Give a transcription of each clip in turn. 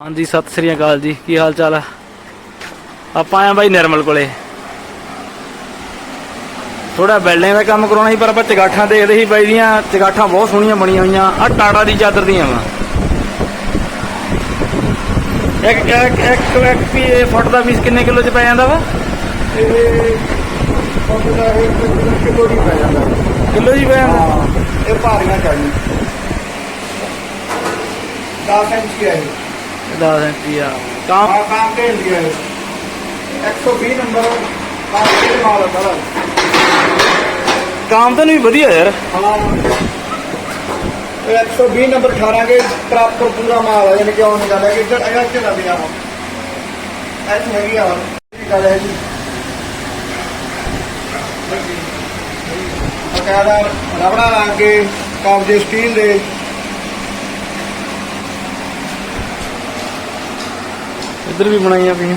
ਹਾਂਜੀ, ਸਤਿ ਸ੍ਰੀ ਅਕਾਲ ਜੀ। ਕੀ ਹਾਲ ਚਾਲ ਆ? ਆਪਾਂ ਆਏ ਆ ਬਾਈ ਨਿਰਮਲ ਕੋਲੇ। ਥੋੜਾ ਬਿਲਡਿੰਗ ਦਾ ਕੰਮ ਕਰਾਉਣਾ ਸੀ, ਪਰ ਆਪਾਂ ਚਗਾਠਾਂ ਦੇਖਦੇ ਸੀ ਬਾਈ ਦੀਆਂ। ਚਗਾਠਾਂ ਬਹੁਤ ਸੋਹਣੀਆਂ ਬਣੀਆਂ ਹੋਈਆਂ। ਆ ਟਾਟਾ ਦੀ ਚਾਦਰ ਦੀਆਂ ਵਾ। ਇੱਕ ਇੱਕ ਇੱਕ ਇੱਕ ਵੀ ਇਹ ਫੁੱਟ ਦਾ ਪੀਸ ਕਿੰਨੇ ਕਿਲੋ ਚ ਪੈ ਜਾਂਦਾ ਵਾ? ਇਹ ਪੌਦਾ ਹੈ ਕਿਲੋ ਦੀ ਪੈ ਜਾਂਦਾ। ਕਿਲੋ ਜੀ ਪੈ ਜਾਂਦਾ ਹਾਂ, ਇਹ ਭਾਰੀਆਂ ਚਾਹੀਦੀ 10 ਇੰਚ ਹੈ ਇਹ 10 ਇੰਚੀ ਆ ਕੰਮ ਆ ਕੰਮ ਤੇ ਹੁੰਦੀ ਹੈ 120 ਨੰਬਰ ਕੰਮ ਤੇ ਮਾਲ ਬੜਾ ਕੰਮ ਤਾਂ ਨਹੀਂ ਵਧੀਆ ਯਾਰ ਹਾਂ ਇਹ 120 ਨੰਬਰ 18 ਕੇ ਪ੍ਰਾਪਰ ਪੂਰਾ ਮਾਲ ਹੈ ਯਾਨੀ ਕਿ ਉਹ ਨਹੀਂ ਗੱਲ ਹੈ ਕਿ ਇੱਧਰ ਅਗਰ ਕਿ ਲੱਗ ਜਾਵਾ ਐਸ ਹੈਗੀ ਆ ਇਹ ਗੱਲ ਹੈ ਜੀ ਬਕਾਇਦਾ ਰਬੜਾ ਲਾ ਕੇ ਕਾਬਜੇ ਸਟੀਲ ਦੇ ਇੱਧਰ ਵੀ ਬਣਾਈਆਂ ਪਈਆਂ।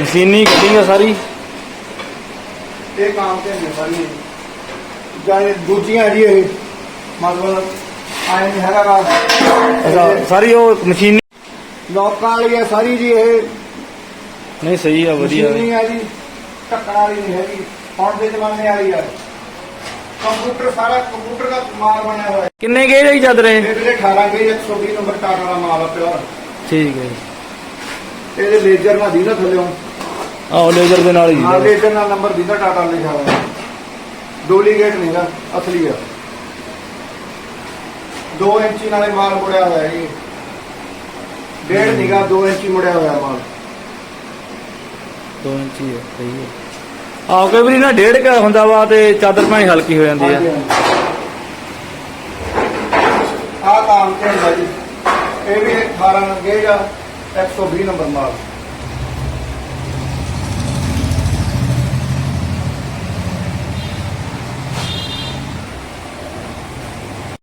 ਮਸ਼ੀਨੀ ਕਟਿੰਗ ਆ ਸਾਰੀ। ਇਹ ਕੰਮ ਤੇ ਨਹੀਂ ਸਾਰੀ। ਜਾਨੇ ਦੂਜੀਆਂ ਜੀ ਇਹ ਮਤਲਬ ਆਏ ਨਹੀਂ ਹੈਗਾ ਗਾ ਸਾਰੀ ਉਹ ਮਸ਼ੀਨੀ ਲੋਕਾਂ ਵਾਲੀ ਹੈ ਸਾਰੀ ਜੀ ਇਹ। ਨਹੀਂ ਸਹੀ ਆ ਵਧੀਆ। ਮਸ਼ੀਨੀ ਆ ਜੀ ਢੱਕਣ ਵਾਲੀ ਨਹੀਂ ਹੈਗੀ। ਹੁਣ ਦੇ ਜ਼ਮਾਨੇ ਵਾਲੀ ਆ। ਕੰਪਿਊਟਰ ਸਾਰਾ ਕੰਪਿਊਟਰ ਦਾ ਮਾਲ ਬਣਿਆ ਹੋਇਆ ਹੈ। ਕਿੰਨੇ ਗੇਜ ਹੈ ਚਾਦਰ ਇਹ ਇਹ ਜਿਹੜੇ 18 ਕੇ 120 ਨੰਬਰ ਟਾਟਾ ਦਾ ਮਾਲ ਆ ਪਿਆ ਠੀਕ ਹੈ ਜੀ। ਇਹਦੇ ਲੇਜ਼ਰ ਨਾਲ ਦੀਦਾ ਥੱਲੇੋਂ। ਆਹ ਲੇਜ਼ਰ ਦੇ ਨਾਲ ਹੀ ਹਾਂ ਲੇਜ਼ਰ ਨਾਲ ਨੰਬਰ ਦੀਦਾ ਟਾਟਾ ਲਿਖਿਆ ਹੋਇਆ ਡੁਪਲੀਕੇਟ ਨਹੀਂਗਾ ਅਸਲੀ ਆ। 2 ਇੰਚੀ ਨਾਲੇ ਮਾਲ ਮੁੜਿਆ ਹੋਇਆ ਜੀ। ਡੇਢ ਨਹੀਂਗਾ 2 ਇੰਚੀ ਮੁੜਿਆ ਹੋਇਆ ਮਾਲ। 2 ਇੰਚੀ ਹੈ ਸਹੀ ਹੈ। ਆਹ ਕਈ ਵਾਰੀ ਨਾ ਡੇਢ ਕ ਹੁੰਦਾ ਵਾ ਤੇ ਚਾਦਰ ਭਾਵੇਂ ਹਲਕੀ ਹੋ ਜਾਂਦੀ ਆ। ਆ ਕੰਮ ਤੇ ਹੁੰਦਾ ਜੀ। ਇਹ ਵੀ 18 ਗੇਜ ਆ 120 ਨੰਬਰ ਮਾਲ।